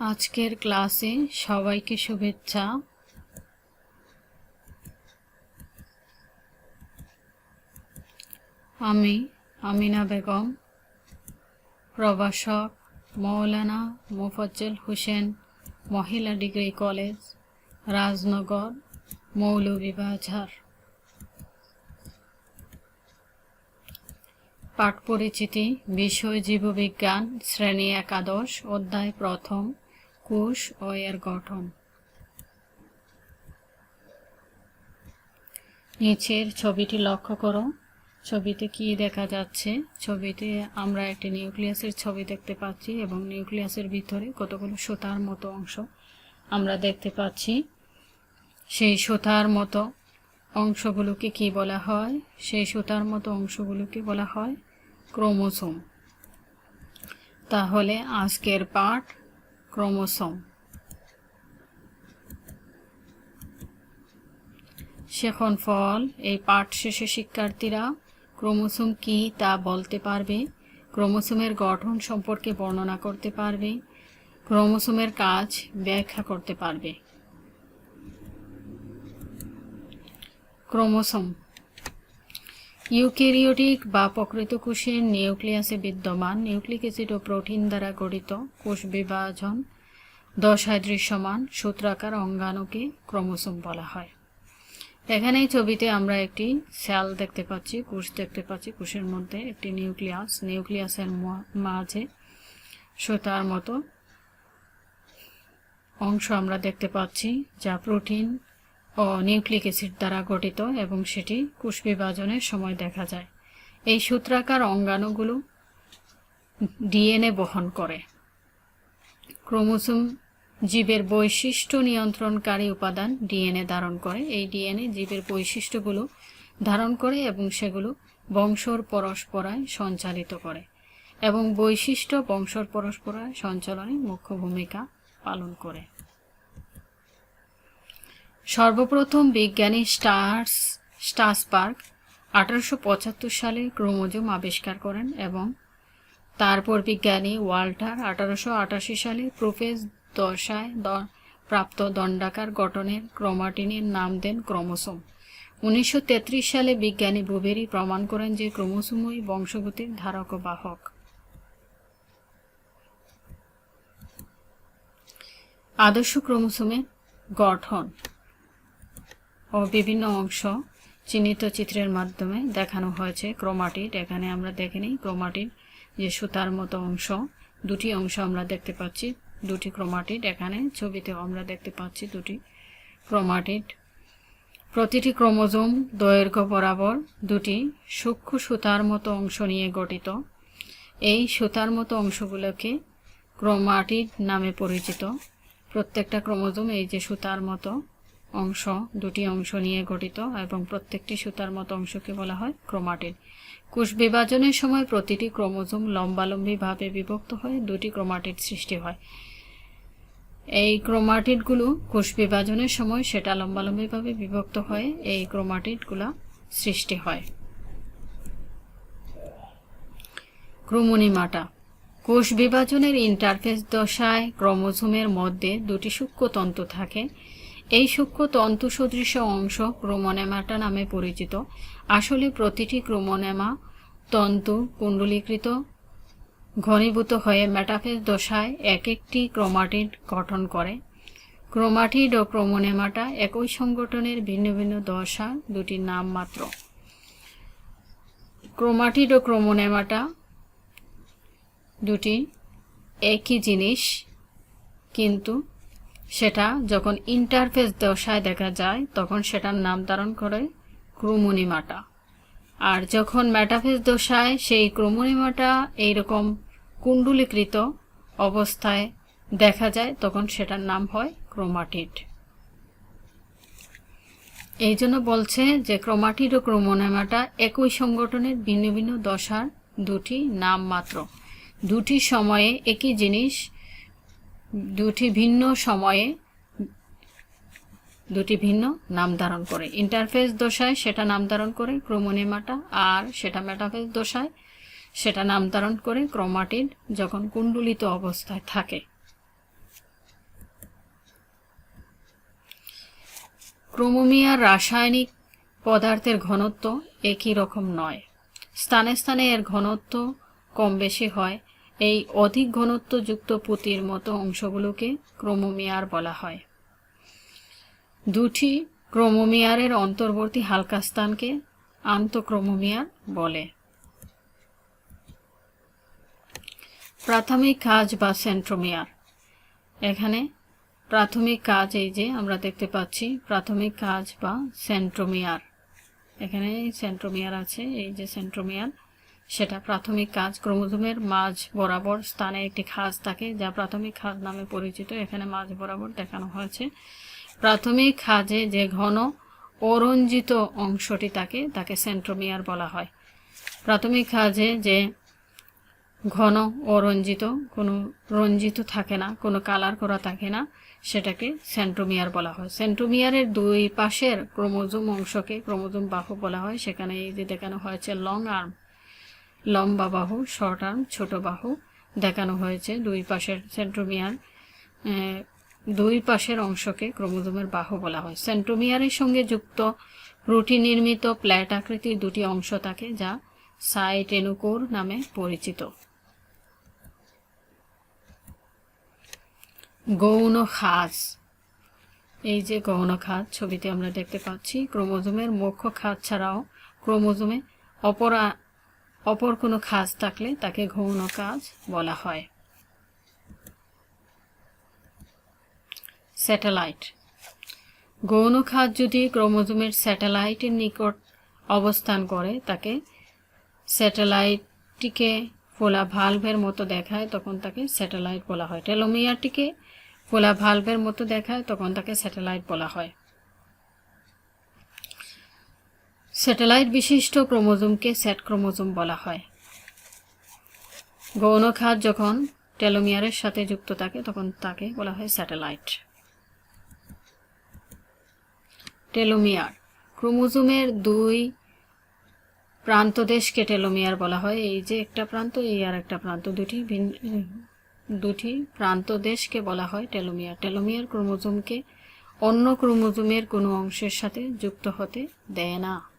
আজকের ক্লাসে সবাইকে শুভেচ্ছা। আমি আমিনা বেগম, প্রভাষক মৌলানা মোফজ্জল হোসেন, মহিলা ডিগ্রি কলেজ, রাজনগর, মৌলভীবাজার। পাঠ পরিচিতি বিষয় জীববিজ্ঞান, শ্রেণি একাদশ, অধ্যায় প্রথম। কোষ ও এর গঠন। নিচের ছবিটি লক্ষ্য করো। ছবিতে কি দেখা যাচ্ছে? ছবিতে আমরা একটি নিউক্লিয়াসের ছবি দেখতে পাচ্ছি এবং নিউক্লিয়াসের ভিতরে কতগুলো সুতার মতো অংশ আমরা দেখতে পাচ্ছি। সেই সুতার মতো অংশগুলোকে কি বলা হয়? সেই সুতার মতো অংশগুলোকে বলা হয় ক্রোমোসোম। তাহলে আজকের পাঠ ক্রোমোসোম। শেখন ফল, এই পাঠ শেষে শিক্ষার্থীরা, ক্রোমোসোম কি তা বলতে পারবে? ক্রোমোসোমের গঠন সম্পর্কে বর্ণনা করতে পারবে? ক্রোমোসোমের কাজ ব্যাখ্যা করতে পারবে। ক্রোমোসোম ইউক্যারিওটিক বা প্রকৃত কোষের নিউক্লিয়াসে বিদ্যমান নিউক্লিক অ্যাসিড ও প্রোটিন দ্বারা গঠিত কোষ বিভাজন দশায় দৃশ্যমান সূত্রাকার অঙ্গাণুকে ক্রোমোসোম বলা হয়। এখানে ছবিতে আমরা একটি সেল দেখতে পাচ্ছি, কোষ দেখতে পাচ্ছি। কোষের মধ্যে একটি নিউক্লিয়াস, নিউক্লিয়াসের মাঝে সুতার মতো অংশ আমরা দেখতে পাচ্ছি, যা প্রোটিন ও নিউক্লিক অ্যাসিড দ্বারা গঠিত এবং সেটি কোষ বিভাজনের সময় দেখা যায়। এই সূত্রাকার অঙ্গাণুগুলো ডিএনএ বহন করে। ক্রোমোসোম জীবের বৈশিষ্ট্য নিয়ন্ত্রণকারী উপাদান ডিএনএ ধারণ করে। এই ডিএনএ জীবের বৈশিষ্ট্যগুলো ধারণ করে এবং সেগুলো বংশর পরস্পরায় সঞ্চালিত করে এবং বৈশিষ্ট্য বংশর পরস্পরায় সঞ্চালনে মুখ্য ভূমিকা পালন করে। সর্বপ্রথম বিজ্ঞানী স্টার্স, স্টাসবার্গ আঠারোশো পঁচাত্তর সালে ক্রোমোজোম আবিষ্কার করেন এবং তারপর বিজ্ঞানী ওয়াল্টার আঠারোশো আটাশি সালে প্রোফেস দশায় প্রাপ্ত দণ্ডাকার গঠনের ক্রোমাটিনের নাম দেন ক্রোমোসোম। উনিশশো তেত্রিশ সালে বিজ্ঞানী বুবেরি প্রমাণ করেন যে ক্রোমোসোমই বংশগতির ধারক বাহক আদর্শ ক্রোমোসোমের গঠন। ও বিভিন্ন অংশ চিহ্নিত চিত্রের মাধ্যমে দেখানো হয়েছে। ক্রোমাটিড, এখানে আমরা দেখে নিই। ক্রোমাটিড যে সুতার মতো অংশ, দুটি অংশ আমরা দেখতে পাচ্ছি। দুটি ক্রোমাটিড এখানে ছবিতে আমরা দেখতে পাচ্ছি দুটি ক্রোমাটিড। প্রতিটি ক্রোমোজোম দৈর্ঘ্য বরাবর দুটি সূক্ষ্ম সুতার মতো অংশ নিয়ে গঠিত। এই সুতার মতো অংশগুলোকে ক্রোমাটিড নামে পরিচিত। প্রত্যেকটা ক্রোমোজোম এই যে সুতার মতো অংশ, দুটি অংশ নিয়ে গঠিত এবং প্রত্যেকটি সুতার মতো অংশকে বলা হয় ক্রোমাটিড। কোষ বিভাজনের সময় প্রতিটি ক্রোমোজোম লম্বালম্বিভাবে বিভক্ত হয়ে দুটি ক্রোমাটিড সৃষ্টি হয়। এই ক্রোমাটিডগুলো কোষ বিভাজনের সময় সেটা লম্বালম্বিভাবে বিভক্ত হয়ে এই ক্রোমাটিডগুলো সৃষ্টি হয়। ক্রোমোনিমাটা। কোষ বিভাজনের ইন্টারফেস দশায় ক্রোমোজোমের মধ্যে দুটি সূক্ষ্মতন্তু থাকে। এই সূক্ষ্ম তন্তু সদৃশ অংশ ক্রোমোনেমাটা নামে পরিচিত। আসলে প্রতিটি ক্রোমোনেমা তন্তু কুণ্ডলীকৃত, ঘনীভূত হয়ে মেটাফেজ দশায় এক একটি ক্রোমাটিড গঠন করে। ক্রোমাটিড ও ক্রোমোনেমাটা একই সংগঠনের ভিন্ন ভিন্ন দশা দুটি নাম মাত্র। ক্রোমাটিড ও ক্রোমোনেমাটা দুটি একই জিনিস, কিন্তু সেটা যখন ইন্টারফেস দশায় দেখা যায়, তখন সেটার নাম ধারণ করে ক্রোমোনিমাটা। আর যখন ম্যাটাফেস দশায় সেই ক্রোমোনিমাটা এইরকম কুণ্ডুলিকৃত অবস্থায় দেখা যায়, তখন সেটার নাম হয় ক্রোমাটিড। এই জন্য বলছে যে ক্রোমাটিড ও ক্রোমোনেমাটা একই সংগঠনের ভিন্ন ভিন্ন দশার দুটি নাম মাত্র। দুটি সময়ে একই জিনিস দুটি ভিন্ন সময়ে দুটি ভিন্ন নাম ধারণ করে। ইন্টারফেস দশায় সেটা নাম ধারণ করে ক্রোমোনেমাটা আর সেটা মেটাফেস দশায় সেটা নাম ধারণ করে ক্রোমাটিড যখন কুণ্ডলিত অবস্থায় থাকে। ক্রোমোমিয়ার রাসায়নিক পদার্থের ঘনত্ব একই রকম নয়। স্থানে স্থানে এর ঘনত্ব কম বেশি হয় এই অধিক ঘনত্বযুক্ত পুঁতির মতো অংশগুলোকে ক্রোমোমিয়ার বলা হয়। দুটি ক্রোমোমিয়ারের অন্তর্বর্তী হালকা স্থানকে আন্তঃক্রোমোমিয়ার বলে। প্রাথমিক কাজ বা সেন্ট্রোমিয়ার। এখানে প্রাথমিক কাজ এই যে আমরা দেখতে পাচ্ছি, প্রাথমিক কাজ বা সেন্ট্রোমিয়ার। এখানে সেন্ট্রোমিয়ার আছে, এই যে সেন্ট্রোমিয়ার। সেটা প্রাথমিক কাজ ক্রোমোজোমের মাঝ বরাবর স্থানে একটি খাজ থাকে, যা প্রাথমিক খাজ নামে পরিচিত। এখানে মাঝ বরাবর দেখানো হয়েছে। প্রাথমিক খাজে যে ঘন অরঞ্জিত অংশটি থাকে, তাকে সেন্ট্রোমিয়ার বলা হয়। প্রাথমিক খাজে যে ঘন অরঞ্জিত, কোনো রঞ্জিত থাকে না, কোনো কালার করা থাকে না, সেটাকে সেন্ট্রোমিয়ার বলা হয়। সেন্ট্রোমিয়ারের দুই পাশের ক্রোমোজোম অংশকে ক্রোমোজোম বাহু বলা হয়। সেখানে এই যে দেখানো হয়েছে লং আর্ম লম্বা বাহু শর্ট আর্ম ছোট বাহু দেখানো হয়েছে দুই পাশের সেন্ট্রোমিয়ার দুই পাশের অংশকে ক্রোমোজোমের বাহু বলা হয়। সেন্ট্রোমিয়ারের সঙ্গে যুক্ত রুটি নির্মিত প্ল্যাট আকৃতির দুটি অংশ থাকে যা সাইটেনুকোর নামে পরিচিত। গৌণ খাজ এই যে গৌণ খাজ ছবিতে আমরা দেখতে পাচ্ছি, ক্রোমোজোমের মুখ্য খাজ ছাড়াও ক্রোমোজোমে অপর অপর কোনো খাজ থাকলে তাকে গৌণ কাজ বলা হয়। স্যাটেলাইট। গৌণ খাজ যদি ক্রোমোজোমের স্যাটেলাইটের নিকট অবস্থান করে, তাকে স্যাটেলাইটটিকে ফোলা ভালভের মতো দেখায়, তখন তাকে স্যাটেলাইট বলা হয়। টেলোমিয়ারটিকে ফোলা ভালভের মতো দেখায়, তখন তাকে স্যাটেলাইট বলা হয়। স্যাটেলাইট বিশিষ্ট ক্রোমোজোমকে স্যাট ক্রোমোজোম বলা হয়। গৌণ খাত যখন টেলোমিয়ারের সাথে যুক্ত থাকে, তখন তাকে বলা হয় স্যাটেলাইট। টেলোমিয়ার। ক্রোমোজোমের দুই প্রান্তদেশকে টেলোমিয়ার বলা হয়। এই যে একটা প্রান্ত, এই আর একটা প্রান্ত, দুটি ভিন্ন দুটি প্রান্তদেশকে বলা হয় টেলোমিয়ার। টেলোমিয়ার ক্রোমোজোমকে অন্য ক্রোমোজোমের কোনো অংশের সাথে যুক্ত হতে দেয় না।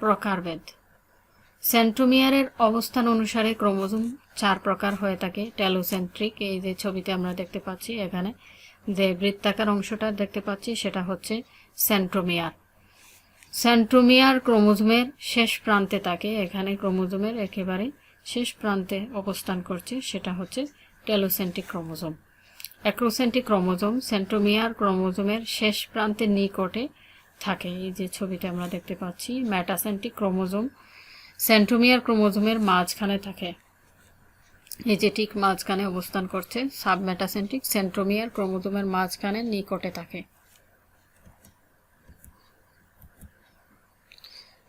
প্রকারভেদ। সেন্ট্রোমিয়ারের অবস্থান অনুসারে ক্রোমোজোম চার প্রকার হয়ে থাকে। টেলোসেন্ট্রিক এই যে ছবিতে আমরা দেখতে পাচ্ছি এখানে, যে বৃত্তাকার অংশটা দেখতে পাচ্ছি, সেটা হচ্ছে সেন্ট্রোমিয়ার। সেন্ট্রোমিয়ার ক্রোমোজোমের শেষ প্রান্তে থাকে। এখানে ক্রোমোজোমের একেবারে শেষ প্রান্তে অবস্থান করছে, সেটা হচ্ছে telocentric chromosome. Acrocentric chromosome, centromere ক্রোমোজোমের শেষ প্রান্তের নিকটে থাকে। এই যে ছবিটা আমরা দেখতে পাচ্ছি ম্যাটাসেন্টিক ক্রোমোজোম, সেন্ট্রোমিয়ার ক্রোমোজোমের মাঝখানে থাকে। এই যে ঠিক মাঝখানে অবস্থান করছে সাবমেটাসেন্ট্রিক সেন্ট্রোমিয়ার ক্রোমোজোমের মাঝখানে নিকটে থাকে।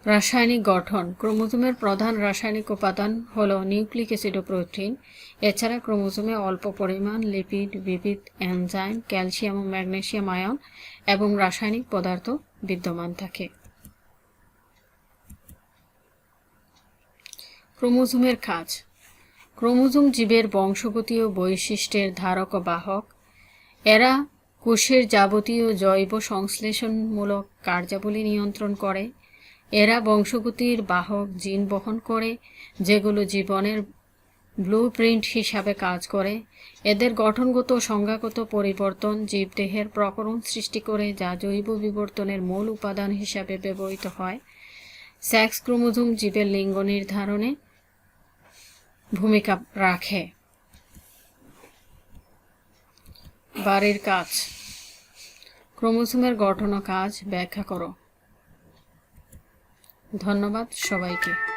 রাসায়নিক গঠন, ক্রোমোজোমের প্রধান রাসায়নিক উপাদান হল নিউক্লিক অ্যাসিড ও প্রোটিন। এছাড়া ক্রোমোজোমে অল্প পরিমাণ লিপিড, বিবিধ এনজাইম, ক্যালসিয়াম ও ম্যাগনেসিয়াম আয়ন এবং রাসায়নিক পদার্থ বিদ্যমান থাকে। ক্রোমোজোমের কাজ। ক্রোমোজোম জীবের বংশগতি ও বৈশিষ্ট্যের ধারক বাহক। এরা কোষের যাবতীয় জৈব সংশ্লেষণমূলক কার্যাবলী নিয়ন্ত্রণ করে। এরা বংশগতির বাহক জিন বহন করে, যেগুলো জীবনের ব্লুপ্রিন্ট হিসাবে কাজ করে। এদের গঠনগত সংজ্ঞাগত পরিবর্তন জীবদেহের প্রকরণ সৃষ্টি করে, যা জৈব বিবর্তনের মূল উপাদান হিসাবে ব্যবহৃত হয়। সেক্স ক্রোমোজোম জীবের লিঙ্গ নির্ধারণে ভূমিকা রাখে। বাড়ির কাজ। ক্রোমোজোমের গঠন কাজ ব্যাখ্যা করো। ধন্যবাদ সবাইকে।